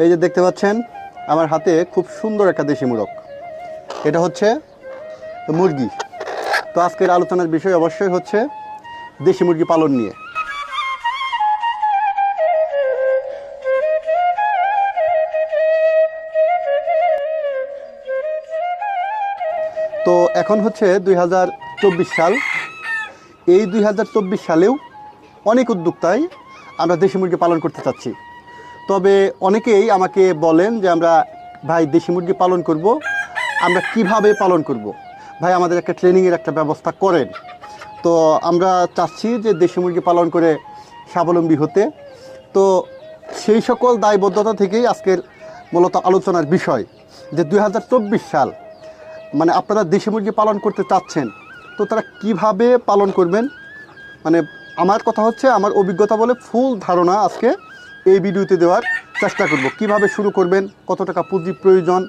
এই যে দেখতে পাচ্ছেন, আমার হাতে খুব সুন্দর একটা দেশি মুরগ। এটা হচ্ছে মুরগি। তো আজকের আলোচনার বিষয় অবশ্যই হচ্ছে দেশি মুরগি পালন নিয়ে। তো এখন হচ্ছে দুই হাজার চব্বিশ সাল। এই দুই হাজার চব্বিশ সালেও অনেক উদ্যোক্তাই আমরা দেশি মুরগি পালন করতে চাচ্ছি। তবে অনেকেই আমাকে বলেন যে আমরা, ভাই, দেশি মুরগি পালন করব। আমরা কীভাবে পালন করব? ভাই, আমাদের একটা ট্রেনিংয়ের একটা ব্যবস্থা করেন। তো আমরা চাচ্ছি যে দেশি মুরগি পালন করে স্বাবলম্বী হতে। তো সেই সকল দায়বদ্ধতা থেকেই আজকের মূলত আলোচনার বিষয় যে দু হাজার চব্বিশ সাল মানে আপনারা দেশি মুরগি পালন করতে চাচ্ছেন, তো তারা কীভাবে পালন করবেন? মানে আমার কথা হচ্ছে, আমার অভিজ্ঞতা বলে ফুল ধারণা আজকে এই ভিডিওতে দেওয়ার চেষ্টা করব। কীভাবে শুরু করবেন, কত টাকা পুঁজি প্রয়োজন,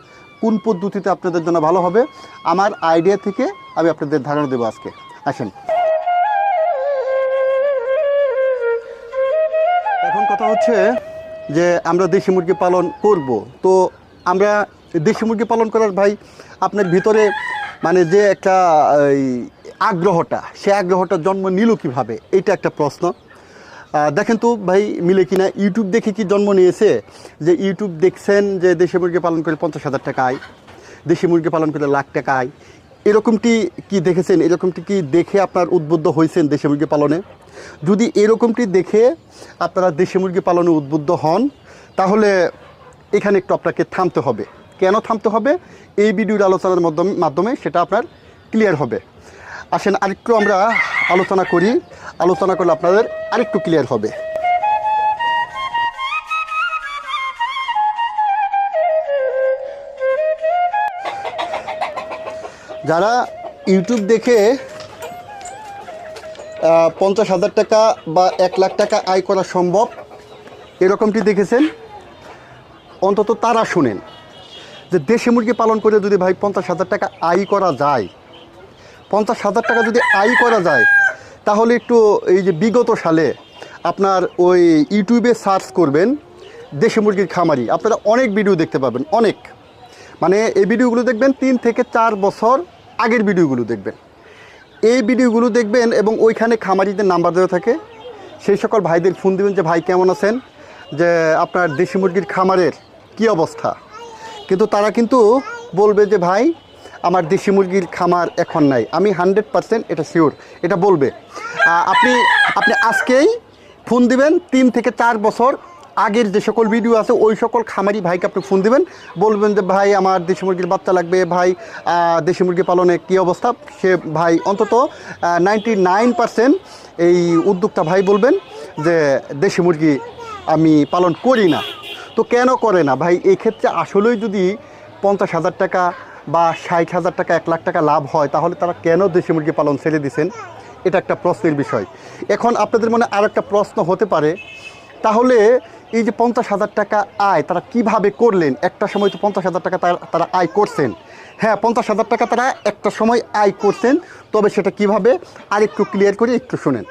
কোন পদ্ধতিতে আপনাদের জন্য ভালো হবে, আমার আইডিয়া থেকে আমি আপনাদের ধারণা দেবো আজকে। আসেন। এখন কথা হচ্ছে যে আমরা দেশি মুরগি পালন করব। তো আমরা দেশি মুরগি পালন করার ভাই, আপনার ভিতরে মানে যে একটা আগ্রহটা, সে আগ্রহটা জন্ম নিল কীভাবে? এটা একটা প্রশ্ন। দেখেন তো ভাই, মিলে কিনা ইউটিউব দেখে কি জন্ম নিয়েছে? যে ইউটিউব দেখছেন যে দেশি মুরগি পালন করে পঞ্চাশ হাজার টাকা আয়, দেশি মুরগি পালন করে লাখ টাকা আয়। এরকমটি কি দেখেছেন? এরকমটি কি দেখে আপনার উদ্বুদ্ধ হয়েছেন দেশি মুরগি পালনে? যদি এরকমটি দেখে আপনারা দেশি মুরগি পালনে উদ্বুদ্ধ হন, তাহলে এখানে একটু আপনাকে থামতে হবে। কেন থামতে হবে? এই ভিডিওর আলোচনার মাধ্যমে মাধ্যমে সেটা আপনার ক্লিয়ার হবে। আসেন, আরেকটু আমরা আলোচনা করি। আলোচনা করলে আপনাদের আরেকটু ক্লিয়ার হবে। যারা ইউটিউব দেখে পঞ্চাশ হাজার টাকা বা এক লাখ টাকা আয় করা সম্ভব, এরকমটি দেখেছেন? অন্তত তারা শুনেন যে দেশি মুরগি পালন করে যদি ভাই পঞ্চাশ হাজার টাকা আয় করা যায় পঞ্চাশ হাজার টাকা যদি আয় করা যায়, তাহলে একটু এই যে বিগত সালে আপনার ওই ইউটিউবে সার্চ করবেন দেশি মুরগির খামারি। আপনারা অনেক ভিডিও দেখতে পাবেন, অনেক। মানে এই ভিডিওগুলো দেখবেন তিন থেকে চার বছর আগের ভিডিওগুলো দেখবেন। এই ভিডিওগুলো দেখবেন এবং ওইখানে খামারিদের নাম্বার দেওয়া থাকে। সেই সকল ভাইদের ফোন দিবেন যে, ভাই, কেমন আছেন? যে, আপনার দেশি মুরগির খামারের কি অবস্থা? কিন্তু তারা কিন্তু বলবে যে, ভাই আমার দেশি মুরগির খামার এখন নাই। আমি হান্ড্রেড পার্সেন্ট এটা শিওর এটা বলবে। আপনি আপনি আজকেই ফোন দিবেন, তিন থেকে চার বছর আগের যে সকল ভিডিও আছে, ওই সকল খামারি ভাইকে আপনি ফোন দিবেন, বলবেন যে, ভাই, আমার দেশি মুরগির বাচ্চা লাগবে, ভাই দেশি মুরগি পালনে কী অবস্থা? সে ভাই অন্তত নাইনটি নাইন পার্সেন্ট এই উদ্যোক্তা ভাই বলবেন যে, দেশি মুরগি আমি পালন করি না। তো কেন করে না? ভাই এই ক্ষেত্রে আসলেই যদি পঞ্চাশ হাজার টাকা বা ষাট হাজার টাকা, এক লাখ টাকা লাভ হয়, তাহলে তারা কেন দেশি মুরগি পালন ছেড়ে দিছেন? এটা একটা প্রশ্নের বিষয়। এখন আপনাদের মনে আর একটা প্রশ্ন হতে পারে, তাহলে এই যে পঞ্চাশ হাজার টাকা আয়, তারা কীভাবে করলেন? একটা সময় তো পঞ্চাশ হাজার টাকা তারা- আয় করছেন। হ্যাঁ পঞ্চাশ হাজার টাকা তারা একটা সময় আয় করছেন, তবে সেটা কীভাবে? আরেকটু ক্লিয়ার করে একটু শুনেন।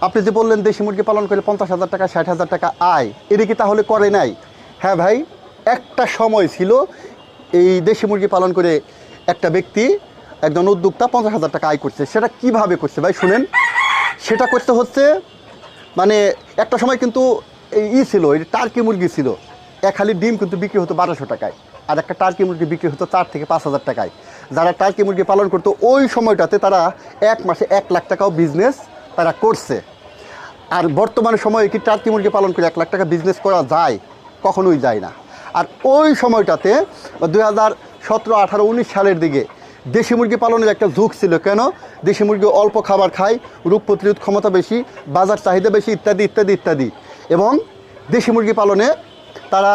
আপনি যে বললেন দেশি মুরগি পালন করে পঞ্চাশ হাজার টাকা, ষাট হাজার টাকা আয়, এটা কি তাহলে করে নাই? হ্যাঁ ভাই একটা সময় ছিল এই দেশি মুরগি পালন করে একটা ব্যক্তি একজন উদ্যোক্তা পঞ্চাশ হাজার টাকা আয় করছে। সেটা কীভাবে করছে ভাই শুনেন? সেটা করতে হচ্ছে মানে একটা সময় কিন্তু এই ই ছিল, এই টার্কি মুরগি ছিল। এক খালি ডিম কিন্তু বিক্রি হতো বারোশো টাকায় আর একটা টার্কি মুরগি বিক্রি হতো চার থেকে পাঁচ হাজার টাকায়। যারা টার্কি মুরগি পালন করতো ওই সময়টাতে তারা এক মাসে এক লাখ টাকাও বিজনেস তারা করছে। আর বর্তমানে সময়ে কি টার্কি মুরগি পালন করে এক লাখ টাকা বিজনেস করা যায়? কখনোই যায় না। আর ওই সময়টাতে দুই হাজার সতেরো আঠারো উনিশ সালের দিকে দেশি মুরগি পালনের একটা ঝুঁক ছিল। কেন? দেশি মুরগি অল্প খাবার খায়, রোগ প্রতিরোধ ক্ষমতা বেশি, বাজার চাহিদা বেশি, ইত্যাদি ইত্যাদি ইত্যাদি। এবং দেশি মুরগি পালনে তারা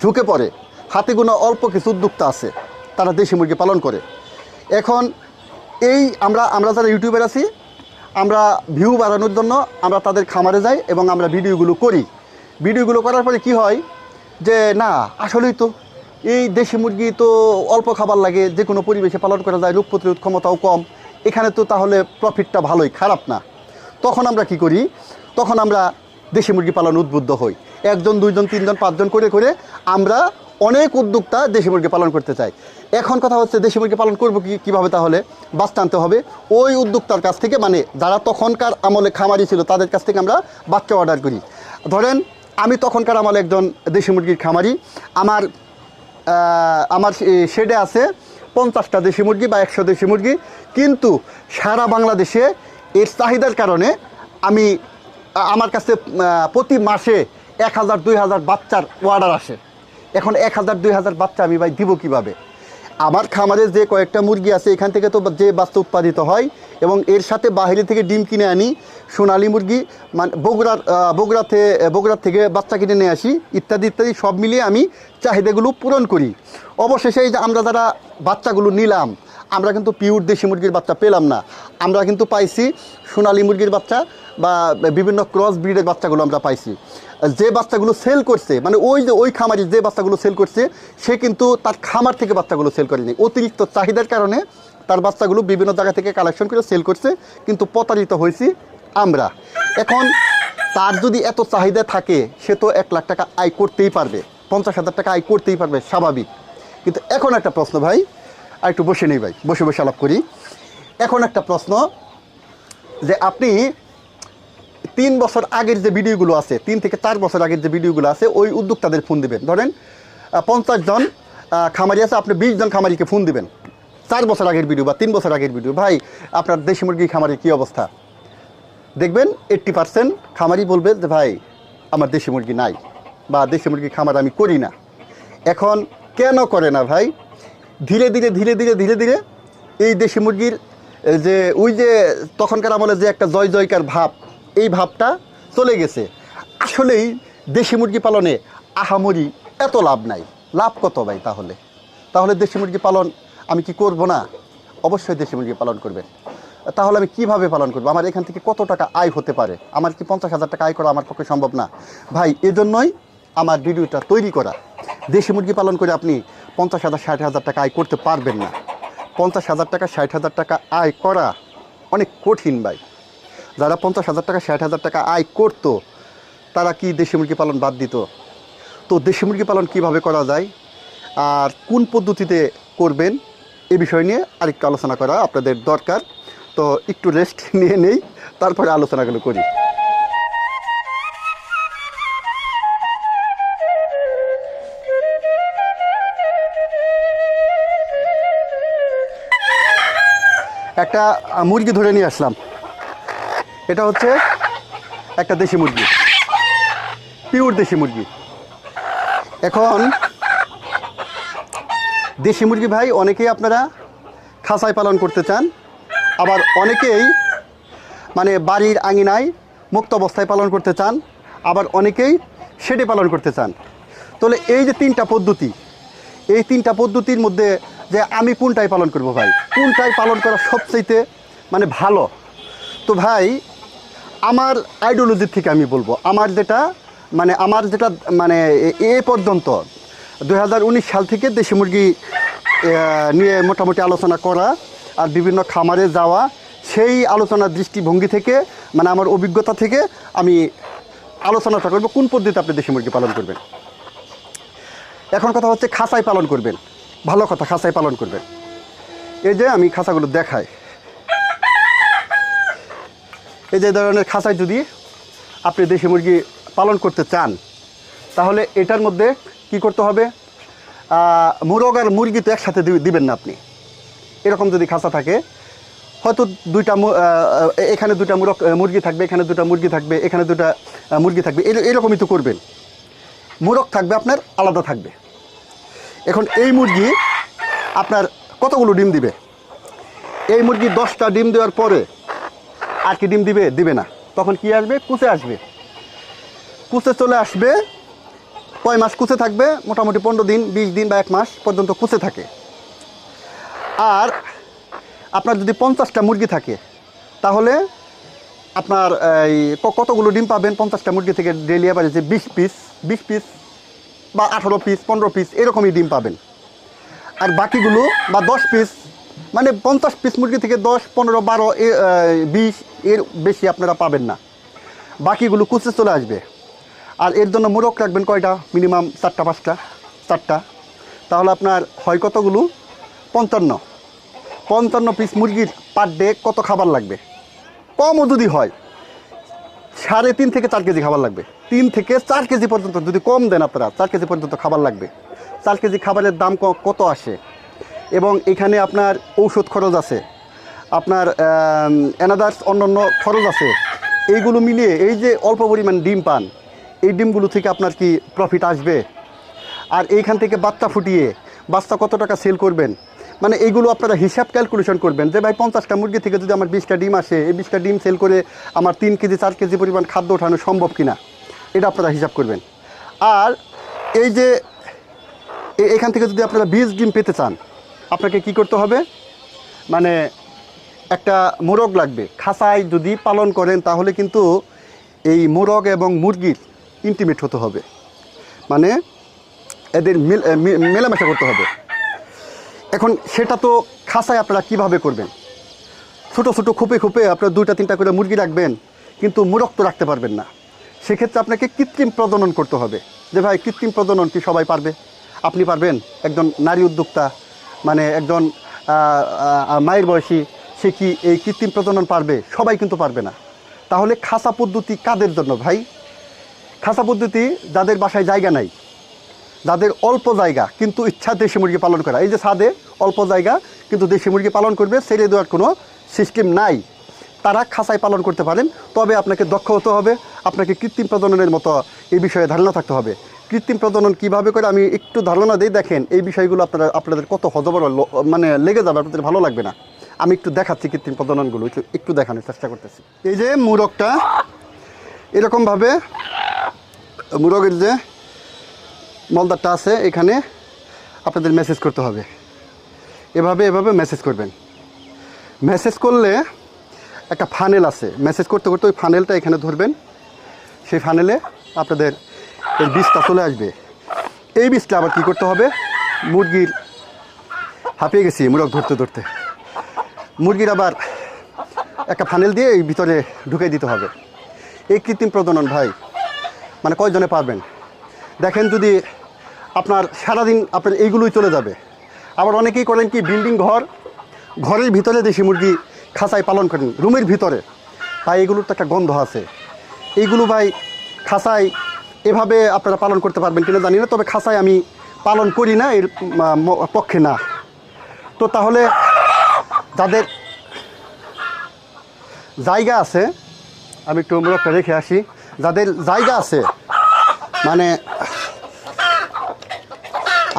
ঝুঁকে পড়ে। হাতে গোনা অল্প কিছু উদ্যোক্তা আছে, তারা দেশি মুরগি পালন করে। এখন এই আমরা আমরা যারা ইউটিউবার আছি, আমরা ভিউ বাড়ানোর জন্য আমরা তাদের খামারে যাই এবং আমরা ভিডিওগুলো করি। ভিডিওগুলো করার পরে কি হয়? যে না, আসলেই তো, এই দেশি মুরগি তো অল্প খাবার লাগে, যে কোনো পরিবেশে পালন করা যায়, রোগ প্রতিরোধ ক্ষমতাও কম, এখানে তো তাহলে প্রফিটটা ভালোই, খারাপ না। তখন আমরা কি করি? তখন আমরা দেশি মুরগি পালন উদ্বুদ্ধ হই। একজন, দুইজন, তিনজন, পাঁচজন করে করে আমরা অনেক উদ্যোক্তা দেশি মুরগি পালন করতে চাই। এখন কথা হচ্ছে দেশি মুরগি পালন করব কি, কীভাবে তাহলে? বাচ্চা আনতে হবে। ওই উদ্যোক্তার কাছ থেকে মানে যারা তখনকার আমলে খামারি ছিল, তাদের কাছ থেকে আমরা বাচ্চা অর্ডার করি। ধরেন আমি তখনকার আমার একজন দেশি মুরগির খামারি। আমার আমার শেডে আছে পঞ্চাশটা দেশি মুরগি বা একশো দেশি মুরগি। কিন্তু সারা বাংলাদেশে এর চাহিদার কারণে আমি আমার কাছে প্রতি মাসে এক হাজার, দুই হাজার বাচ্চার অর্ডার আসে। এখন এক হাজার, দুই হাজার বাচ্চা আমি ভাই দিব কীভাবে? আমার খামারে যে কয়েকটা মুরগি আছে, এখান থেকে তো যে বাচ্চা উৎপাদিত হয় এবং এর সাথে বাইরে থেকে ডিম কিনে আনি, সোনালী মুরগি মানে বগুড়ার বগুড়াতে, বগুড়ার থেকে বাচ্চা কিনে নিয়ে আসি, ইত্যাদি ইত্যাদি সব মিলিয়ে আমি চাহিদাগুলো পূরণ করি। অবশেষে এই যে আমরা যারা বাচ্চাগুলো নিলাম, আমরা কিন্তু পিওর দেশি মুরগির বাচ্চা পেলাম না। আমরা কিন্তু পাইছি সোনালী মুরগির বাচ্চা বা বিভিন্ন ক্রস ব্রিডের বাচ্চাগুলো আমরা পাইছি। যে বাচ্চাগুলো সেল করছে মানে ওই যে ওই খামারি যে বাচ্চাগুলো সেল করছে, সে কিন্তু তার খামার থেকে বাচ্চাগুলো সেল করেনি। অতিরিক্ত চাহিদার কারণে তার বাচ্চাগুলো বিভিন্ন জায়গা থেকে কালেকশন করে সেল করছে, কিন্তু প্রতারিত হয়েছি আমরা। এখন তার যদি এত চাহিদা থাকে, সে তো এক লাখ টাকা আয় করতেই পারবে, পঞ্চাশ হাজার টাকা আয় করতেই পারবে, স্বাভাবিক। কিন্তু এখন একটা প্রশ্ন ভাই, আর একটু বসে নেই ভাই, বসে বসে আলাপ করি। এখন একটা প্রশ্ন যে আপনি তিন বছর আগের যে ভিডিওগুলো আছে, তিন থেকে চার বছর আগের যে ভিডিওগুলো আছে, ওই উদ্যোক্তাদের ফোন দেবেন। ধরেন পঞ্চাশ জন খামারি আছে, আপনি বিশ জন খামারিকে ফোন দেবেন। চার বছর আগের ভিডিও বা তিন বছর আগের ভিডিও, ভাই, আপনার দেশি মুরগি খামারের কী অবস্থা? দেখবেন এইট্টি পার্সেন্ট খামারি বলবে যে, ভাই, আমার দেশি মুরগি নাই বা দেশি মুরগি খামার আমি করি না। এখন কেন করে না, ভাই? ধীরে ধীরে ধীরে ধীরে ধীরে ধীরে এই দেশি মুরগির যে, ওই যে তখনকার আমলে যে একটা জয়, জয়কার ভাব এই ভাবটা চলে গেছে। আসলেই দেশি মুরগি পালনে আহামরি এত লাভ নাই। লাভ কত ভাই তাহলে? তাহলে দেশি মুরগি পালন আমি কি করব না? অবশ্যই দেশি মুরগি পালন করবেন। তাহলে আমি কীভাবে পালন করব? আমার এখান থেকে কত টাকা আয় হতে পারে? আমার কি পঞ্চাশ হাজার টাকা আয় করা আমার পক্ষে সম্ভব না? ভাই, এজন্যই আমার ভিডিওটা তৈরি করা। দেশি মুরগি পালন করে আপনি পঞ্চাশ হাজার, ষাট হাজার টাকা আয় করতে পারবেন না। পঞ্চাশ হাজার টাকা, ষাট হাজার টাকা আয় করা অনেক কঠিন ভাই। যারা পঞ্চাশ হাজার টাকা, ষাট হাজার টাকা আয় করতো, তারা কি দেশি মুরগি পালন বাদ দিত? তো দেশি মুরগি পালন কীভাবে করা যায়? আর কোন পদ্ধতিতে করবেন? এ বিষয় নিয়ে আরেকটু আলোচনা করা আপনাদের দরকার। তো একটু রেস্ট নিয়ে নেই, তারপরে আলোচনাগুলো করি। একটা মুরগি ধরে নিয়ে আসলাম। এটা হচ্ছে একটা দেশি মুরগি। পিওর দেশি মুরগি। এখন দেশি মুরগি ভাই, অনেকেই আপনারা খাঁচায় পালন করতে চান, আবার অনেকেই মানে বাড়ির আঙিনায় মুক্ত অবস্থায় পালন করতে চান, আবার অনেকেই শেডে পালন করতে চান। তাহলে এই যে তিনটা পদ্ধতি, এই তিনটা পদ্ধতির মধ্যে যে আমি কোনটাই পালন করব ভাই? কোনটাই পালন করা সবচাইতে মানে ভালো? তো ভাই আমার আইডিওলজির থেকে আমি বলব। আমার যেটা মানে আমার যেটা মানে এ- পর্যন্ত দু হাজার উনিশ সাল থেকে দেশি মুরগি নিয়ে মোটামুটি আলোচনা করা আর বিভিন্ন খামারে যাওয়া, সেই আলোচনার দৃষ্টিভঙ্গি থেকে মানে আমার অভিজ্ঞতা থেকে আমি আলোচনাটা করব, কোন পদ্ধতিতে আপনি দেশি মুরগি পালন করবেন। এখন কথা হচ্ছে খাঁচায় পালন করবেন। ভালো কথা খাঁচায় পালন করবেন। এই যে আমি খাঁচাগুলো দেখাই। এই যে ধরনের খাঁচায় যদি আপনি দেশি মুরগি পালন করতে চান, তাহলে এটার মধ্যে কি করতে হবে? মুরগ আর মুরগি তো একসাথে দিবেন না আপনি। এরকম যদি খাঁচা থাকে, হয়তো দুইটা এখানে দুটা মুরগ মুরগি থাকবে, এখানে দুটা মুরগি থাকবে, এখানে দুটা মুরগি থাকবে। এর- এরকমই তো করবেন। মুরগ থাকবে আপনার, আলাদা থাকবে। এখন এই মুরগি আপনার কতগুলো ডিম দিবে? এই মুরগি দশটা ডিম দেওয়ার পরে আর কি ডিম দিবে? দিবে না। তখন কি আসবে? কুচে আসবে। কুচে চলে আসবে। কয় মাস কুচে থাকবে? মোটামুটি পনেরো দিন, বিশ দিন বা এক মাস পর্যন্ত কুচে থাকে। আর আপনার যদি পঞ্চাশটা মুরগি থাকে, তাহলে আপনার এই কতগুলো ডিম পাবেন? পঞ্চাশটা মুরগি থেকে ডেলি যে বিশ পিস বিশ পিস বা আঠারো পিস পনেরো পিস এরকমই ডিম পাবেন। আর বাকিগুলো বা দশ পিস মানে পঞ্চাশ পিস মুরগি থেকে দশ, পনেরো, বারো বিশ, এর বেশি আপনারা পাবেন না। বাকিগুলো কুচে চলে আসবে। আর এর জন্য মোরগ রাখবেন কয়টা? মিনিমাম চারটা, পাঁচটা, চারটা। তাহলে আপনার হয় কতগুলো? পঞ্চান্ন। পঞ্চান্ন পিস মুরগির পার ডে কত খাবার লাগবে? কমও যদি হয়, সাড়ে তিন থেকে চার কেজি খাবার লাগবে। তিন থেকে চার কেজি পর্যন্ত যদি কম দেন আপনারা, চার কেজি পর্যন্ত খাবার লাগবে। চার কেজি খাবারের দাম কত আসে? এবং এখানে আপনার ঔষধ খরচ আছে। আপনার অ্যানাদার্স অন্যান্য খরচ আছে। এইগুলো মিলিয়ে এই যে অল্প পরিমাণ ডিম পান, এই ডিমগুলো থেকে আপনার কি প্রফিট আসবে? আর এইখান থেকে বাচ্চা ফুটিয়ে, বাচ্চা কত টাকা সেল করবেন? মানে এইগুলো আপনারা হিসাব ক্যালকুলেশন করবেন যে, ভাই, পঞ্চাশটা মুরগি থেকে যদি আমার বিশটা ডিম আসে, এই বিশটা ডিম সেল করে আমার তিন কেজি, চার কেজি পরিমাণ খাদ্য ওঠানো সম্ভব কিনা? এটা আপনারা হিসাব করবেন। আর এই যে এখান থেকে যদি আপনারা বিশ ডিম পেতে চান আপনাকে কি করতে হবে? মানে একটা মোরগ লাগবে। খাসায় যদি পালন করেন, তাহলে কিন্তু এই মোরগ এবং মুরগির ইন্টিমেট হতে হবে। মানে এদের মিল মেলামেশা করতে হবে। এখন সেটা তো খাসায় আপনারা কীভাবে করবেন? ছোটো ছোটো, খুপে খুপে আপনারা দুইটা, তিনটা করে মুরগি রাখবেন, কিন্তু মুরগ তো রাখতে পারবেন না। সেক্ষেত্রে আপনাকে কৃত্রিম প্রজনন করতে হবে। যে ভাই, কৃত্রিম প্রজনন কি সবাই পারবে? আপনি পারবেন? একজন নারী উদ্যোক্তা মানে একজন মায়ের বয়সী, সে কি এই কৃত্রিম প্রজনন পারবে? সবাই কিন্তু পারবে না। তাহলে খাসা পদ্ধতি কাদের জন্য ভাই? খাসা পদ্ধতি যাদের বাসায় জায়গা নাই, যাদের অল্প জায়গা, কিন্তু ইচ্ছা দেশি মুরগি পালন করা। এই যে ছাদে অল্প জায়গা, কিন্তু দেশি মুরগি পালন করবে, ছেড়ে দেওয়ার কোনো সিস্টেম নাই। তারা খাঁচায় পালন করতে পারেন, তবে আপনাকে দক্ষ হতে হবে, আপনাকে কৃত্রিম প্রজননের মতো এই বিষয়ে ধারণা থাকতে হবে। কৃত্রিম প্রজনন কীভাবে করে, আমি একটু ধারণা দিই দেখেন, এই বিষয়গুলো আপনারা, আপনাদের কত হজবর মানে লেগে যাবে, আপনাদের ভালো লাগবে না। আমি একটু দেখাচ্ছি কৃত্রিম প্রজননগুলো, একটু একটু দেখানোর চেষ্টা করতেছি। এই যে মুরগটা, এরকমভাবে, মুরগের যে মলদারটা আছে, এখানে আপনাদের মেসেজ করতে হবে। এভাবে এভাবে মেসেজ করবেন। মেসেজ করলে একটা ফানেল আছে। মেসেজ করতে করতে ওই ফানেলটা এখানে ধরবেন। সেই ফানেলে আপনাদের এই বীজটা চলে আসবে। এই বীজটা আবার কী করতে হবে? মুরগির হাঁপিয়ে গেছি, মুরগ ধরতে ধরতে। মুরগির আবার একটা ফানেল দিয়ে এই ভিতরে ঢুকে দিতে হবে। এই কৃত্রিম প্রজনন ভাই মানে কয়জনে পারবেন? দেখেন যদি আপনার সারাদিন আপনার এইগুলোই চলে যাবে। আবার অনেকেই করেন কি বিল্ডিং ঘর, ঘরের ভিতরে দেশি মুরগি খাঁচায় পালন করেন, রুমের ভিতরে। ভাই, এগুলোর তো একটা গন্ধ আছে। এইগুলো ভাই খাঁচায় এভাবে আপনারা পালন করতে পারবেন কিনা জানি না, তবে খাসায় আমি পালন করি না, এর পক্ষে না। তো তাহলে যাদের জায়গা আছে, আমি একটু মোরগটা রেখে আসি, যাদের জায়গা আছে মানে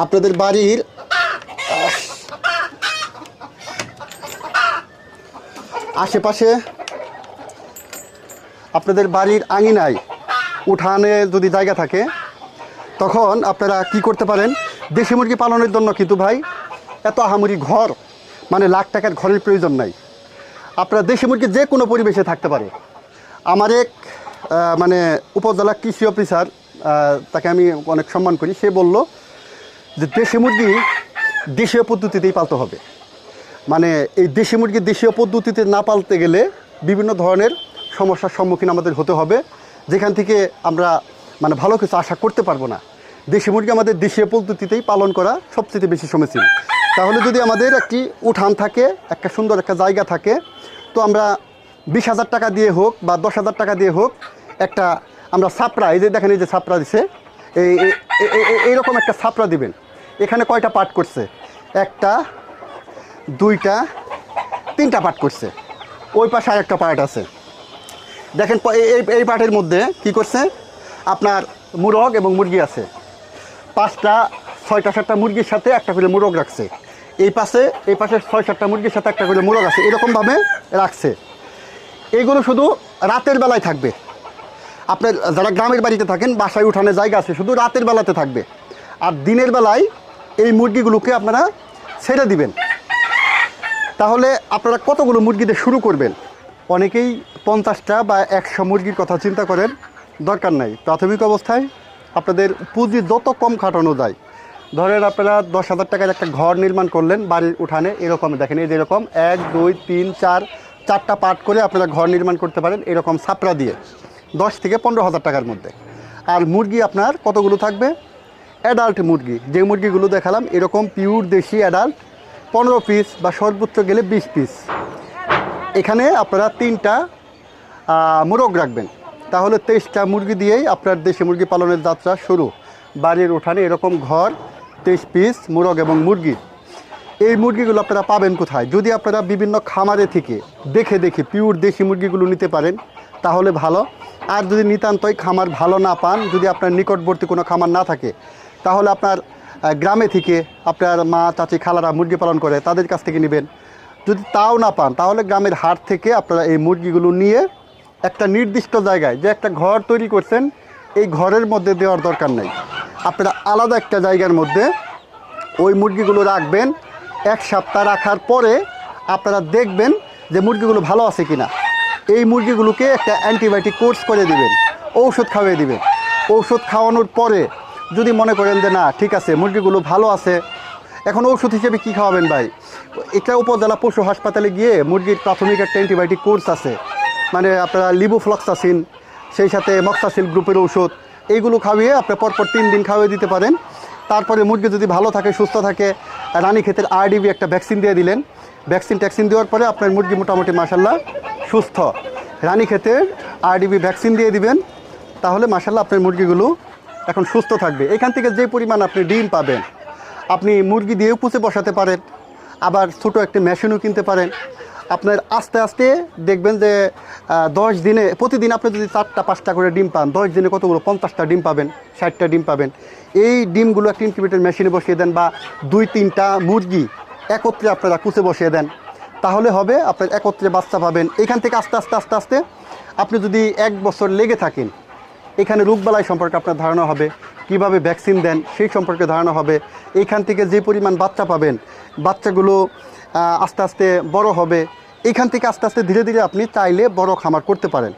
আপনাদের বাড়ির, আশেপাশে আপনাদের বাড়ির আঙিনায় উঠানে যদি জায়গা থাকে, তখন আপনারা কি করতে পারেন? দেশি মুরগি পালনের জন্য কিন্তু ভাই, এত আহামরি ঘর মানে লাখ টাকার ঘরের প্রয়োজন নাই। আপনারা দেশি মুরগি যে কোনো পরিবেশে থাকতে পারে। আমার এক মানে উপজেলা কৃষি অফিসার তাকে আমি অনেক সম্মান করি, সে বলল যে দেশি মুরগি দেশীয় পদ্ধতিতেই পালতে হবে। মানে এই দেশি মুরগি দেশীয় পদ্ধতিতে না পালতে গেলে বিভিন্ন ধরনের সমস্যার সম্মুখীন আমাদের হতে হবে। যেখান থেকে আমরা মানে ভালো কিছু আশা করতে পারব না। দেশি মুরগি আমাদের দেশীয় পদ্ধতিতেই পালন করা সবচেয়ে বেশি সমীচীন তাহলে যদি আমাদের একটি উঠান থাকে, একটা সুন্দর একটা জায়গা থাকে, তো আমরা বিশ হাজার টাকা দিয়ে হোক বা দশ হাজার টাকা দিয়ে হোক একটা আমরা ছাপড়া এই যে দেখেন, এই যে ছাপড়া দিছে, এই এই- এই- এই- এইরকম একটা ছাপড়া দিবেন। এখানে কয়টা পার্ট করছে? একটা, দুইটা, তিনটা পার্ট করছে। ওই পাশে আর একটা পার্ট আছে। দেখেন এই এই পার্টের মধ্যে কি করছে? আপনার মুরগ এবং মুরগি আছে। পাঁচটা, ছয়টা, সাতটা মুরগির সাথে একটা করে মুরগ রাখছে। এই পাশে এই পাশে ছয়, সাতটা মুরগির সাথে একটা করে মুরগ আছে, এরকমভাবে রাখছে। এইগুলো শুধু রাতের বেলায় থাকবে। আপনার যারা গ্রামের বাড়িতে থাকেন, বাসায় উঠানে জায়গা আছে, শুধু রাতের বেলাতে থাকবে। আর দিনের বেলায় এই মুরগিগুলোকে আপনারা ছেড়ে দিবেন। তাহলে আপনারা কতগুলো মুরগিতে শুরু করবেন? অনেকেই পঞ্চাশটা বা একশো মুরগির কথা চিন্তা করেন, দরকার নাই। প্রাথমিক অবস্থায় আপনাদের পুঁজি যত কম খাটানো যায়। ধরেন আপনারা দশ হাজার টাকার একটা ঘর নির্মাণ করলেন, বাড়ির উঠানে, এরকম দেখেন, এই যেরকম এক, দুই, তিন, চার, চারটা পার্ট করে আপনারা ঘর নির্মাণ করতে পারেন, এরকম ছাপড়া দিয়ে, দশ থেকে পনেরো হাজার টাকার মধ্যে। আর মুরগি আপনার কতগুলো থাকবে? অ্যাডাল্ট মুরগি, যে মুরগিগুলো দেখালাম, এরকম পিওর দেশি অ্যাডাল্ট পনেরো পিস বা সর্বোচ্চ গেলে বিশ পিস এখানে আপনারা তিনটা মোরগ রাখবেন। তাহলে তেইশটা মুরগি দিয়েই আপনার দেশি মুরগি পালনের যাত্রা শুরু। বাড়ির উঠানে এরকম ঘর, তেইশ পিস, মোরগ এবং মুরগি। এই মুরগিগুলো আপনারা পাবেন কোথায়? যদি আপনারা বিভিন্ন খামারে থেকে দেখে দেখে পিওর দেশি মুরগিগুলো নিতে পারেন, তাহলে ভালো। আর যদি নিতান্তই খামার ভালো না পান, যদি আপনার নিকটবর্তী কোনো খামার না থাকে, তাহলে আপনার গ্রামে থেকে আপনার মা, চাচি, খালারা মুরগি পালন করে, তাদের কাছ থেকে নেবেন। যদি তাও না পান, তাহলে গ্রামের হাট থেকে আপনারা এই মুরগিগুলো নিয়ে একটা নির্দিষ্ট জায়গায় যে একটা ঘর তৈরি করছেন, এই ঘরের মধ্যে দেওয়ার দরকার নেই। আপনারা আলাদা একটা জায়গার মধ্যে ওই মুরগিগুলো রাখবেন, এক সপ্তাহ রাখার পরে আপনারা দেখবেন যে মুরগিগুলো ভালো আছে কিনা। এই মুরগিগুলোকে একটা অ্যান্টিবায়োটিক কোর্স করে দিবেন, ঔষধ খাওয়িয়ে দিবেন। ঔষধ খাওয়ানোর পরে যদি মনে করেন যে না, ঠিক আছে, মুরগিগুলো ভালো আছে এখন ওষুধ হিসেবে কি খাওয়াবেন ভাই? এটা উপজেলা পশু হাসপাতালে গিয়ে মুরগির প্রাথমিক একটা অ্যান্টিবায়োটিক কোর্স আছে। মানে আপনারা লিবোফ্লক্সাসিন, সেই সাথে মক্সাসিল গ্রুপের ঔষধ, এইগুলো খাওয়িয়ে আপনি পরপর তিন দিন খাওয়িয়ে দিতে পারেন। তারপরে মুরগি যদি ভালো থাকে, সুস্থ থাকে, রানী ক্ষেতের আরডিবি একটা ভ্যাকসিন দিয়ে দিলেন। ভ্যাকসিন ট্যাক্সিন দেওয়ার পরে আপনার মুরগি মোটামুটি মাসাল্লাহ সুস্থ। রানী ক্ষেতের আরডিবি ভ্যাকসিন দিয়ে দিবেন, তাহলে মাসাল্লাহ আপনার মুরগিগুলো এখন সুস্থ থাকবে। এখান থেকে যে পরিমাণ আপনি ডিম পাবেন আপনি মুরগি দিয়েও পুষে বসাতে পারেন, আবার ছোটো একটা মেশিনও কিনতে পারেন। আপনার আস্তে আস্তে দেখবেন যে দশ দিনে, প্রতিদিন আপনি যদি চারটা, পাঁচটা করে ডিম পান, দশ দিনে কতগুলো পঞ্চাশটা ডিম পাবেন, ষাটটা ডিম পাবেন। এই ডিমগুলো একটা ইনকিউবেটর মেশিনে বসিয়ে দেন বা দুই, তিনটা মুরগি একত্রে আপনারা কুচে বসিয়ে দেন। তাহলে হবে আপনার একত্রে বাচ্চা পাবেন। এখান থেকে আস্তে আস্তে আস্তে আস্তে আপনি যদি এক বছর লেগে থাকেন এখানে রোগবালাই সম্পর্কে আপনার ধারণা হবে, কীভাবে ভ্যাকসিন দেন সেই সম্পর্কে ধারণা হবে এইখান থেকে যে পরিমাণ বাচ্চা পাবেন, বাচ্চাগুলো আস্তে আস্তে বড় হবে এইখান থেকে আস্তে আস্তে ধীরে ধীরে আপনি চাইলে বড় খামার করতে পারেন।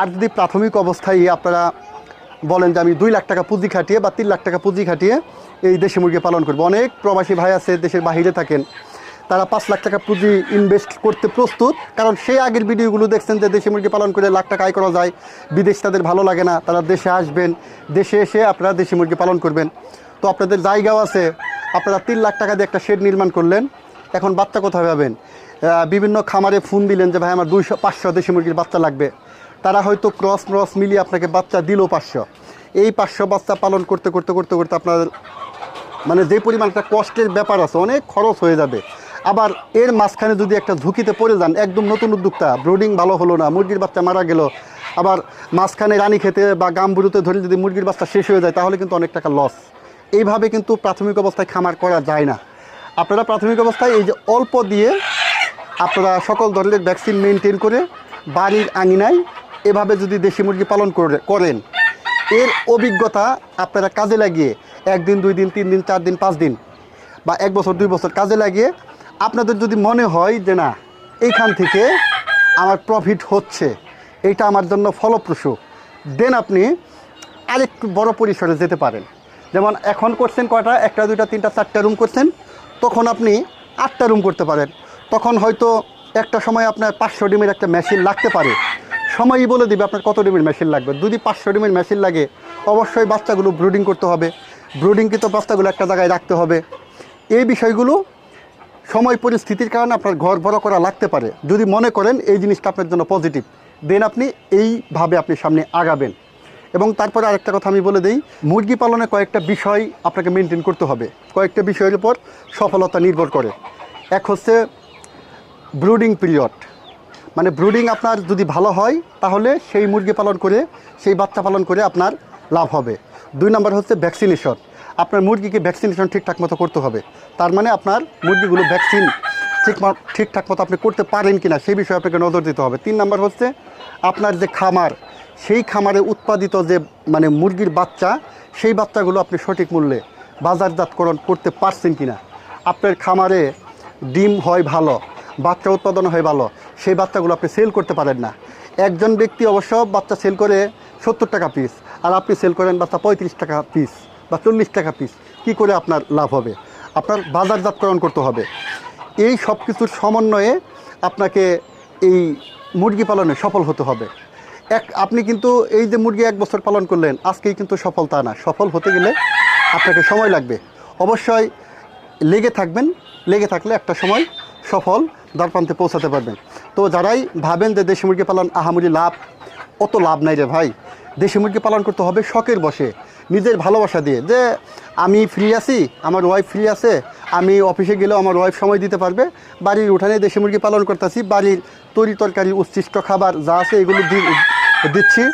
আর যদি প্রাথমিক অবস্থায় আপনারা বলেন যে আমি দুই লাখ টাকা পুঁজি খাটিয়ে বা তিন লাখ টাকা পুঁজি খাটিয়ে এই দেশি মুরগি পালন করব, অনেক প্রবাসী ভাই আছে দেশের বাহিরে থাকেন তারা পাঁচ লাখ টাকা পুঁজি ইনভেস্ট করতে প্রস্তুত। কারণ সেই আগের ভিডিওগুলো দেখছেন যে দেশি মুরগি পালন করে লাখ টাকা আয় করা যায়। বিদেশ তাদের ভালো লাগে না, তারা দেশে আসবেন, দেশে এসে আপনারা দেশি মুরগি পালন করবেন। তো আপনাদের জায়গাও আছে, আপনারা তিন লাখ টাকা দিয়ে একটা শেড নির্মাণ করলেন, এখন বাচ্চা কোথায় পাবেন? বিভিন্ন খামারে ফোন দিলেন যে, ভাই, আমার দুইশো, পাঁচশো দেশি মুরগির বাচ্চা লাগবে। তারা হয়তো ক্রস ক্রস মিলিয়ে আপনাকে বাচ্চা দিল পাঁচশো। এই পাঁচশো বাচ্চা পালন করতে করতে করতে করতে আপনার মানে যে পরিমাণ একটা কষ্টের ব্যাপার আছে, অনেক খরচ হয়ে যাবে। আবার এর মাঝখানে যদি একটা ঝুঁকিতে পড়ে যান, একদম নতুন উদ্যোক্তা, ব্রোডিং ভালো হলো না, মুরগির বাচ্চা মারা গেল, আবার মাঝখানে রানী খেতে বা গামবুরুতে ধরে যদি মুরগির বাচ্চা শেষ হয়ে যায়, তাহলে কিন্তু অনেক টাকা লস এইভাবে কিন্তু প্রাথমিক অবস্থায় খামার করা যায় না। আপনারা প্রাথমিক অবস্থায় এই যে অল্প দিয়ে আপনারা সকল ধরনের ভ্যাকসিন মেনটেন করে বাড়ির আঙিনায় এভাবে যদি দেশি মুরগি পালন করে করেন, এর অভিজ্ঞতা আপনারা কাজে লাগিয়ে একদিন, দুই দিন, তিন দিন, চার দিন, পাঁচ দিন বা এক বছর, দুই বছর কাজে লাগিয়ে আপনাদের যদি মনে হয় যে না, এইখান থেকে আমার প্রফিট হচ্ছে, এইটা আমার জন্য ফলপ্রসূ দেন আপনি আরেকটু বড় পরিসরে যেতে পারেন। যেমন এখন করছেন কয়টা? একটা, দুইটা, তিনটা, চারটা রুম করছেন, তখন আপনি আটটা রুম করতে পারেন। তখন হয়তো একটা সময় আপনার পাঁচশো ডিমের একটা মেশিন লাগতে পারে। সময়ই বলে দিবে আপনার কত ডিমের মেশিন লাগবে। যদি পাঁচশো ডিমের মেশিন লাগে, অবশ্যই বাচ্চাগুলো ব্রুডিং করতে হবে। ব্রুডিংকৃত বাচ্চাগুলো একটা জায়গায় রাখতে হবে। এই বিষয়গুলো সময় পরিস্থিতির কারণে আপনার ঘর বড় করা লাগতে পারে। যদি মনে করেন এই জিনিসটা আপনার জন্য পজিটিভ, দেন আপনি এইভাবে আপনি সামনে আগাবেন। এবং তারপরে আরেকটা কথা আমি বলে দিই, মুরগি পালনে কয়েকটা বিষয় আপনাকে মেনটেন করতে হবে। কয়েকটা বিষয়ের উপর সফলতা নির্ভর করে। এক হচ্ছে ব্রুডিং পিরিয়ড মানে ব্রুডিং আপনার যদি ভালো হয়, তাহলে সেই মুরগি পালন করে, সেই বাচ্চা পালন করে আপনার লাভ হবে। দুই নম্বর হচ্ছে ভ্যাকসিনেশন আপনার মুরগিকে ভ্যাকসিনেশন ঠিকঠাক মতো করতে হবে। তার মানে আপনার মুরগিগুলো ভ্যাকসিন ঠিক ঠিকঠাক মতো আপনি করতে পারেন কিনা সেই বিষয়ে আপনাকে নজর দিতে হবে। তিন নম্বর হচ্ছে আপনার যে খামার, সেই খামারে উৎপাদিত যে মানে মুরগির বাচ্চা, সেই বাচ্চাগুলো আপনি সঠিক মূল্যে বাজারজাতকরণ করতে পারছেন কিনা। আপনার খামারে ডিম হয় ভালো, বাচ্চা উৎপাদন হয় ভালো, সেই বাচ্চাগুলো আপনি সেল করতে পারেন না। একজন ব্যক্তি অবশ্য বাচ্চা সেল করে সত্তর টাকা পিস আর আপনি সেল করেন বাচ্চা পঁয়ত্রিশ টাকা পিস বা চল্লিশ টাকা পিস কি করে আপনার লাভ হবে? আপনার বাজারজাতকরণ করতে হবে। এই সব কিছুর সমন্বয়ে আপনাকে এই মুরগি পালনে সফল হতে হবে। এক, আপনি কিন্তু এই যে মুরগি এক বছর পালন করলেন, আজকেই কিন্তু সফল তা না। সফল হতে গেলে আপনাকে সময় লাগবে। অবশ্যই লেগে থাকবেন, লেগে থাকলে একটা সময় সফল দ্বারপ্রান্তে পৌঁছাতে পারবেন। তো যারাই ভাবেন যে দেশি মুরগি পালন আহামরি লাভ, অত লাভ নাই রে ভাই। দেশি মুরগি পালন করতে হবে শখের বসে নিজের ভালোবাসা দিয়ে যে আমি ফ্রি আছি, আমার ওয়াইফ ফ্রি আছে, আমি অফিসে গেলেও আমার ওয়াইফ সময় দিতে পারবে। বাড়ির উঠানে দেশি মুরগি পালন করতেছি, বাড়ির তরি তরকারি, উচ্ছিষ্ট খাবার যা আছে এগুলো দিচ্ছি।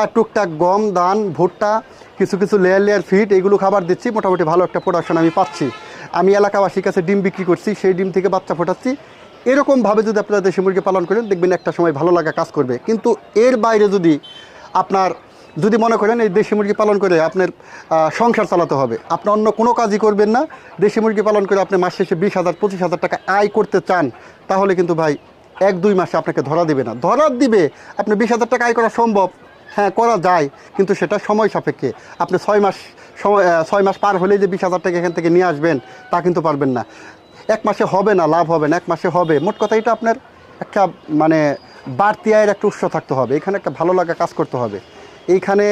আর টুকটাক গম, ধান, ভুট্টা, কিছু কিছু লেয়ার লেয়ার ফিট এগুলো খাবার দিচ্ছি। মোটামুটি ভালো একটা প্রোডাকশন আমি পাচ্ছি। আমি এলাকাবাসীর কাছে ডিম বিক্রি করছি, সেই ডিম থেকে বাচ্চা ফোটাচ্ছি। এরকমভাবে যদি আপনারা দেশি মুরগি পালন করেন, দেখবেন একটা সময় ভালো লাগা কাজ করবে। কিন্তু এর বাইরে যদি আপনার যদি মনে করেন এই দেশি মুরগি পালন করে আপনার সংসার চালাতে হবে, আপনি অন্য কোনো কাজই করবেন না। দেশি মুরগি পালন করে আপনি মাস শেষে বিশ হাজার, পঁচিশ হাজার টাকা আয় করতে চান, তাহলে কিন্তু ভাই এক, দুই মাসে আপনাকে ধরা দিবে না। ধরা দিবে, আপনি বিশ হাজার টাকা আয় করা সম্ভব হ্যাঁ করা যায়, কিন্তু সেটা সময় সাপেক্ষে। আপনি ছয় মাস সময় ছয় মাস পার হলেই যে বিশ হাজার টাকা এখান থেকে নিয়ে আসবেন, তা কিন্তু পারবেন না। এক মাসে হবে না, লাভ হবে না, এক মাসে হবে। মোট কথা এটা আপনার একটা মানে বাড়তি আয়ের একটা উৎস থাকতে হবে। এখানে একটা ভালো লাগা কাজ করতে হবে। এইখানে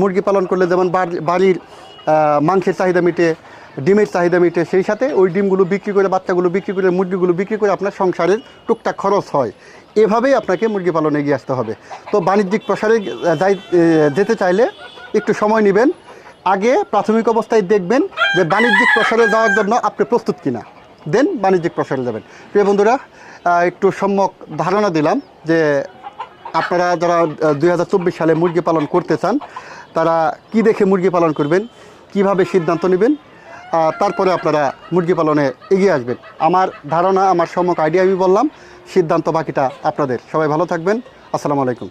মুরগি পালন করলে যেমন বাড়ির মাংসের চাহিদা মিটে, ডিমের চাহিদা মিটে, সেই সাথে ওই ডিমগুলো বিক্রি করে, বাচ্চাগুলো বিক্রি করে, মুরগিগুলো বিক্রি করে আপনার সংসারের টুকটাক খরচ হয়। এভাবেই আপনাকে মুরগি পালনে এগিয়ে আসতে হবে। তো বাণিজ্যিক প্রসারে যাই যেতে চাইলে একটু সময় নেবেন। আগে প্রাথমিক অবস্থায় দেখবেন যে বাণিজ্যিক প্রসারে যাওয়ার জন্য আপনি প্রস্তুত কিনা। দেন বাণিজ্যিক প্রসারে যাবেন। প্রিয় বন্ধুরা একটু সম্যক ধারণা দিলাম যে আপনারা যারা দুই হাজার চব্বিশ সালে মুরগি পালন করতে চান, তারা কি দেখে মুরগি পালন করবেন? কীভাবে সিদ্ধান্ত নেবেন? তারপরে আপনারা মুরগি পালনে এগিয়ে আসবেন। আমার ধারণা, আমার সম্যক আইডিয়া আমি বললাম। সিদ্ধান্ত বাকিটা আপনাদের। সবাই ভালো থাকবেন। আসসালামু আলাইকুম।